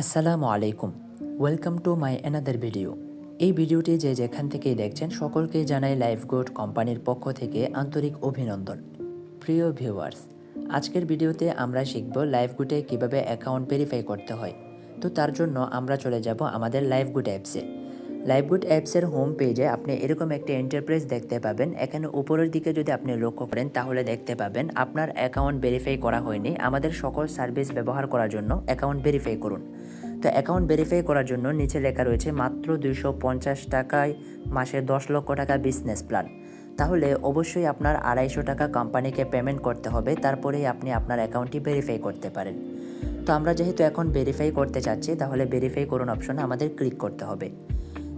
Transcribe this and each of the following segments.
আসসালামু আলাইকুম। Welcome to my another video এই ভিডিওটি যে যেখান থেকেই দেখছেন, সকলকে জানাই লাইফ গোড কোম্পানির পক্ষ থেকে আন্তরিক অভিনন্দন। প্রিয় ভিউয়ার্স আজকের ভিডিওতে আমরা শিখব লাইফ গুডে কীভাবে অ্যাকাউন্ট ভেরিফাই করতে হয়। তো তার জন্য আমরা চলে যাব আমাদের লাইফ গুড অ্যাপসে লাইফগুড অ্যাপসের হোম পেজে আপনি এরকম একটি এন্টারপ্রাইজ দেখতে পাবেন। এখানে উপরের দিকে যদি আপনি লক্ষ্য করেন, তাহলে দেখতে পাবেন আপনার অ্যাকাউন্ট ভেরিফাই করা হয়নি। আমাদের সকল সার্ভিস ব্যবহার করার জন্য অ্যাকাউন্ট ভেরিফাই করুন। তো অ্যাকাউন্ট ভেরিফাই করার জন্য নিচে লেখা রয়েছে মাত্র দুইশো পঞ্চাশ টাকায় মাসে দশ লক্ষ টাকা বিজনেস প্ল্যান তাহলে অবশ্যই আপনার আড়াইশো টাকা কোম্পানিকে পেমেন্ট করতে হবে। তারপরেই আপনি আপনার অ্যাকাউন্টটি ভেরিফাই করতে পারেন। তো আমরা যেহেতু এখন ভেরিফাই করতে চাচ্ছি, তাহলে ভেরিফাই করুন অপশনে আমাদের ক্লিক করতে হবে।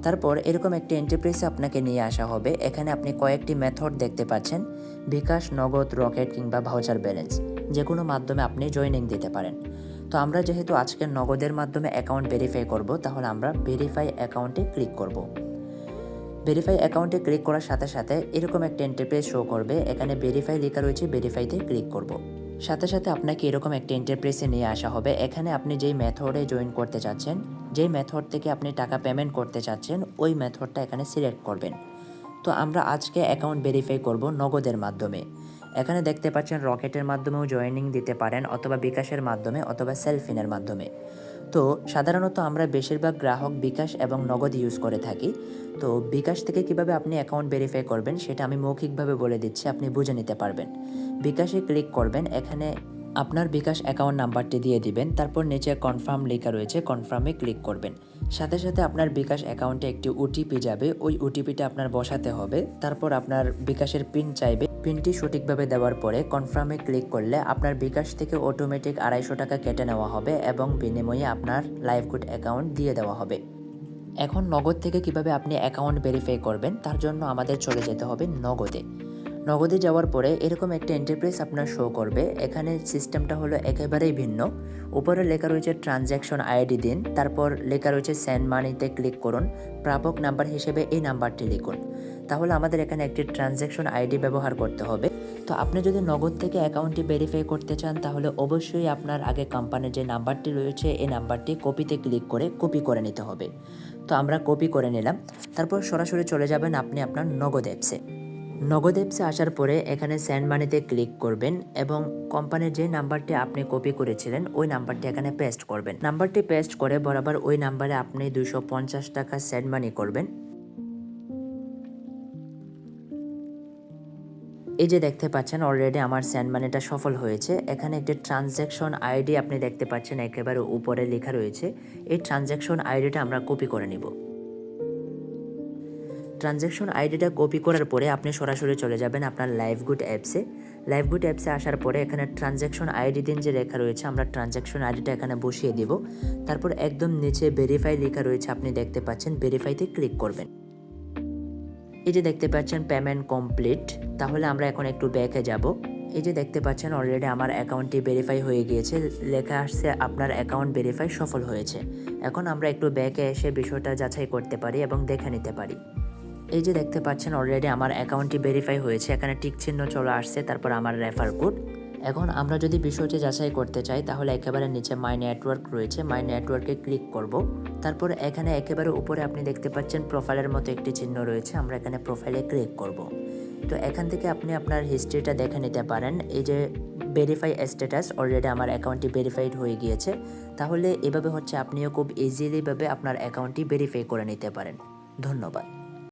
তারপর এরকম একটি এন্টারপ্রাইজে আপনাকে নিয়ে আসা হবে। এখানে আপনি কয়েকটি মেথড দেখতে পাচ্ছেন। বিকাশ, নগদ, রকেট কিংবা ভাউচার ব্যালেন্স যে কোনো মাধ্যমে আপনি জয়েনিং দিতে পারেন। তো আমরা যেহেতু আজকের নগদের মাধ্যমে অ্যাকাউন্ট ভেরিফাই করব, তাহলে আমরা ভেরিফাই অ্যাকাউন্টে ক্লিক করব। ভেরিফাই অ্যাকাউন্টে ক্লিক করার সাথে সাথে এরকম একটা ইন্টারপ্রেস শো করবে। এখানে ভেরিফাই লেখা রয়েছে ভেরিফাইতে ক্লিক করব। সাথে সাথে আপনাকে এরকম একটা ইন্টারপ্রেসে নিয়ে আসা হবে। এখানে আপনি যেই মেথডে জয়েন করতে চাচ্ছেন, যেই মেথড থেকে আপনি টাকা পেমেন্ট করতে চাচ্ছেন, ওই মেথডটা এখানে সিলেক্ট করবেন। তো আমরা আজকে অ্যাকাউন্ট ভেরিফাই করব নগদের মাধ্যমে। এখানে দেখতে পাচ্ছেন রকেটের মাধ্যমেও জয়েনিং দিতে পারেন অথবা বিকাশের মাধ্যমে অথবা সেলফিনের মাধ্যমে। তো সাধারণত আমরা বেশিরভাগ গ্রাহক বিকাশ এবং নগদ ইউজ করে থাকি। তো বিকাশ থেকে কীভাবে আপনি অ্যাকাউন্ট ভেরিফাই করবেন সেটা আমি মৌখিকভাবে বলে দিচ্ছি, আপনি বুঝে নিতে পারবেন। বিকাশে ক্লিক করবেন, এখানে আপনার বিকাশ অ্যাকাউন্ট নাম্বারটি দিয়ে দিবেন, তারপর নিচে কনফার্ম লেখা রয়েছে কনফার্মে ক্লিক করবেন। সাথে সাথে আপনার বিকাশ অ্যাকাউন্টে একটি ওটিপি যাবে, ওই ওটিপিটা আপনার বসাতে হবে, তারপর আপনার বিকাশের পিন চাইবে। পিনটি সঠিকভাবে দেওয়ার পরে কনফার্মে ক্লিক করলে আপনার বিকাশ থেকে অটোমেটিক আড়াইশো টাকা কেটে নেওয়া হবে এবং বিনিময়ে আপনার লাইফগুড অ্যাকাউন্ট দিয়ে দেওয়া হবে। এখন নগদ থেকে কীভাবে আপনি অ্যাকাউন্ট ভেরিফাই করবেন, তার জন্য আমাদের চলে যেতে হবে নগদে। নগদে যাওয়ার পরে এরকম একটা এন্টারপ্রাইজ আপনার শো করবে। এখানে সিস্টেমটা হলো একেবারেই ভিন্ন। উপরে লেখা রয়েছে ট্রানজ্যাকশন আইডি দিন, তারপর লেখা রয়েছে সেন্ড মানিতে ক্লিক করুন, প্রাপক নাম্বার হিসেবে এই নাম্বারটি লিখুন। তাহলে আমাদের এখানে একটি ট্রানজ্যাকশন আইডি ব্যবহার করতে হবে। তো আপনি যদি নগদ থেকে অ্যাকাউন্টটি ভেরিফাই করতে চান, তাহলে অবশ্যই আপনার আগে কোম্পানির যে নাম্বারটি রয়েছে, এই নাম্বারটি কপিতে ক্লিক করে কপি করে নিতে হবে। তো আমরা কপি করে নিলাম। তারপর সরাসরি চলে যাবেন আপনি আপনার নগদ অ্যাপসে নগদ অ্যাপসে আসার পরে এখানে সেন্ড মানিতে ক্লিক করবেন এবং কোম্পানির যে নাম্বারটি আপনি কপি করেছিলেন, ওই নাম্বারটি এখানে পেস্ট করবেন। নাম্বারটি পেস্ট করে বরাবর ওই নাম্বারে আপনি দুশো টাকা সেন্ড মানি করবেন। এই যে দেখতে পাচ্ছেন অলরেডি আমার সেন্ড মানিটা সফল হয়েছে। এখানে একটি ট্রানজ্যাকশন আইডি আপনি দেখতে পাচ্ছেন, একেবারে উপরে লেখা রয়েছে। এই ট্রানজ্যাকশন আইডিটা আমরা কপি করে নিব। ট্রানজ্যাকশন আইডিটা কপি করার পরে আপনি সরাসরি চলে যাবেন আপনার লাইফগুড অ্যাপসে লাইফগুড অ্যাপসে আসার পরে এখানে ট্রানজ্যাকশন আইডি দিন যে লেখা রয়েছে, আমরা ট্রানজ্যাকশন আইডিটা এখানে বসিয়ে দিব। তারপর একদম নিচে ভেরিফাই লেখা রয়েছে, আপনি দেখতে পাচ্ছেন ভেরিফাইতে ক্লিক করবেন। এই যে দেখতে পাচ্ছেন পেমেন্ট কমপ্লিট তাহলে আমরা এখন একটু ব্যাকে যাব। এই যে দেখতে পাচ্ছেন অলরেডি আমার অ্যাকাউন্টটি ভেরিফাই হয়ে গিয়েছে, লেখা আসছে আপনার অ্যাকাউন্ট ভেরিফাই সফল হয়েছে। এখন আমরা একটু ব্যাকে এসে বিষয়টা যাচাই করতে পারি এবং দেখে নিতে পারি। এই যে দেখতে পাচ্ছেন অলরেডি আমার অ্যাকাউন্টটি ভেরিফাই হয়েছে, এখানে টিক চিহ্ন চলে আসছে, তারপর আমার রেফার কোড এখন আমরা যদি বিষয়টি যাচাই করতে চাই, তাহলে একেবারে নিচে মাই নেটওয়ার্ক রয়েছে মাই নেটওয়ার্কে ক্লিক করব। তারপর এখানে একেবারে উপরে আপনি দেখতে পাচ্ছেন প্রোফাইলের মতো একটি চিহ্ন রয়েছে, আমরা এখানে প্রোফাইলে ক্লিক করব। তো এখান থেকে আপনি আপনার হিস্ট্রিটা দেখে নিতে পারেন। এই যে ভেরিফাই স্ট্যাটাস অলরেডি আমার অ্যাকাউন্টটি ভেরিফাইড হয়ে গিয়েছে। তাহলে এভাবে হচ্ছে আপনিও খুব ইজিলিভাবে আপনার অ্যাকাউন্টটি ভেরিফাই করে নিতে পারেন। ধন্যবাদ।